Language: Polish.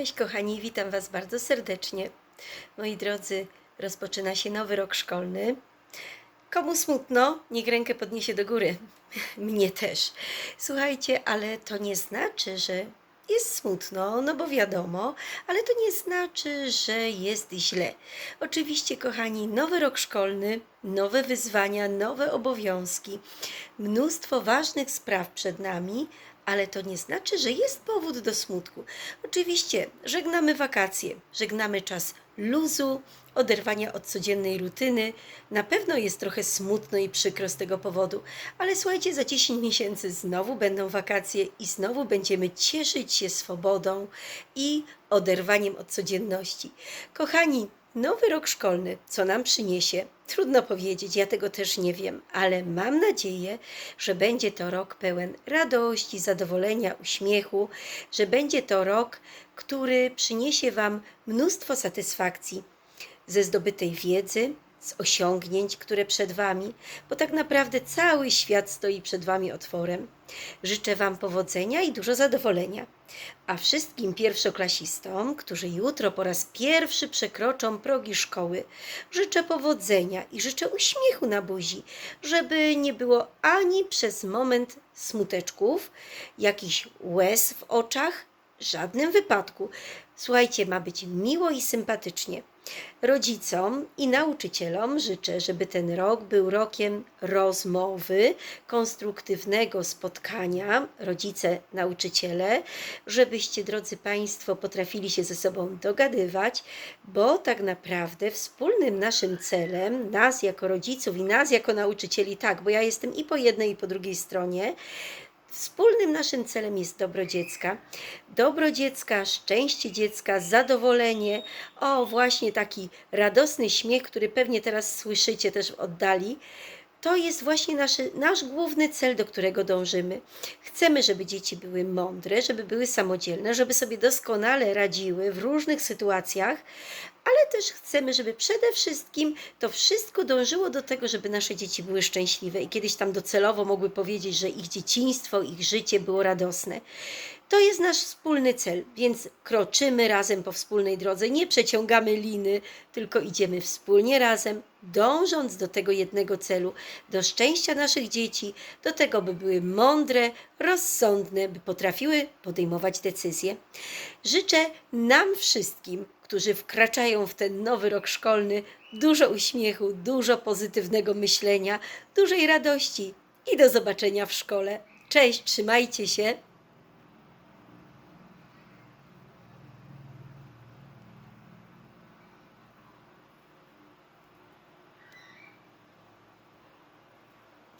Cześć kochani, witam Was bardzo serdecznie. Moi drodzy, rozpoczyna się nowy rok szkolny. Komu smutno, niech rękę podniesie do góry. Mnie też. Słuchajcie, ale to nie znaczy, że jest smutno, no bo wiadomo, ale to nie znaczy, że jest źle. Oczywiście, kochani, nowy rok szkolny, nowe wyzwania, nowe obowiązki, mnóstwo ważnych spraw przed nami, ale to nie znaczy, że jest powód do smutku. Oczywiście żegnamy wakacje, żegnamy czas luzu, oderwania od codziennej rutyny. Na pewno jest trochę smutno i przykro z tego powodu, ale słuchajcie, za 10 miesięcy znowu będą wakacje i znowu będziemy cieszyć się swobodą i oderwaniem od codzienności. Kochani, nowy rok szkolny, co nam przyniesie? Trudno powiedzieć, ja tego też nie wiem, ale mam nadzieję, że będzie to rok pełen radości, zadowolenia, uśmiechu, że będzie to rok, który przyniesie Wam mnóstwo satysfakcji ze zdobytej wiedzy, z osiągnięć, które przed Wami, bo tak naprawdę cały świat stoi przed Wami otworem. Życzę Wam powodzenia i dużo zadowolenia. A wszystkim pierwszoklasistom, którzy jutro po raz pierwszy przekroczą progi szkoły, życzę powodzenia i życzę uśmiechu na buzi, żeby nie było ani przez moment smuteczków, jakichś łez w oczach, żadnym wypadku. Słuchajcie, ma być miło i sympatycznie. Rodzicom i nauczycielom życzę, żeby ten rok był rokiem rozmowy, konstruktywnego spotkania, rodzice, nauczyciele, żebyście, drodzy Państwo, potrafili się ze sobą dogadywać, bo tak naprawdę wspólnym naszym celem, nas jako rodziców i nas jako nauczycieli, tak, bo ja jestem i po jednej, i po drugiej stronie, Wspólnym naszym celem jest dobro dziecka. Dobro dziecka, szczęście dziecka, zadowolenie. O, właśnie taki radosny śmiech, który pewnie teraz słyszycie też oddali. To jest właśnie nasz, nasz główny cel, do którego dążymy. Chcemy, żeby dzieci były mądre, żeby były samodzielne, żeby sobie doskonale radziły w różnych sytuacjach, ale też chcemy, żeby przede wszystkim to wszystko dążyło do tego, żeby nasze dzieci były szczęśliwe i kiedyś tam docelowo mogły powiedzieć, że ich dzieciństwo, ich życie było radosne. To jest nasz wspólny cel, więc kroczymy razem po wspólnej drodze, nie przeciągamy liny, tylko idziemy wspólnie razem, dążąc do tego jednego celu, do szczęścia naszych dzieci, do tego, by były mądre, rozsądne, by potrafiły podejmować decyzje. Życzę nam wszystkim, którzy wkraczają w ten nowy rok szkolny, dużo uśmiechu, dużo pozytywnego myślenia, dużej radości i do zobaczenia w szkole. Cześć, trzymajcie się.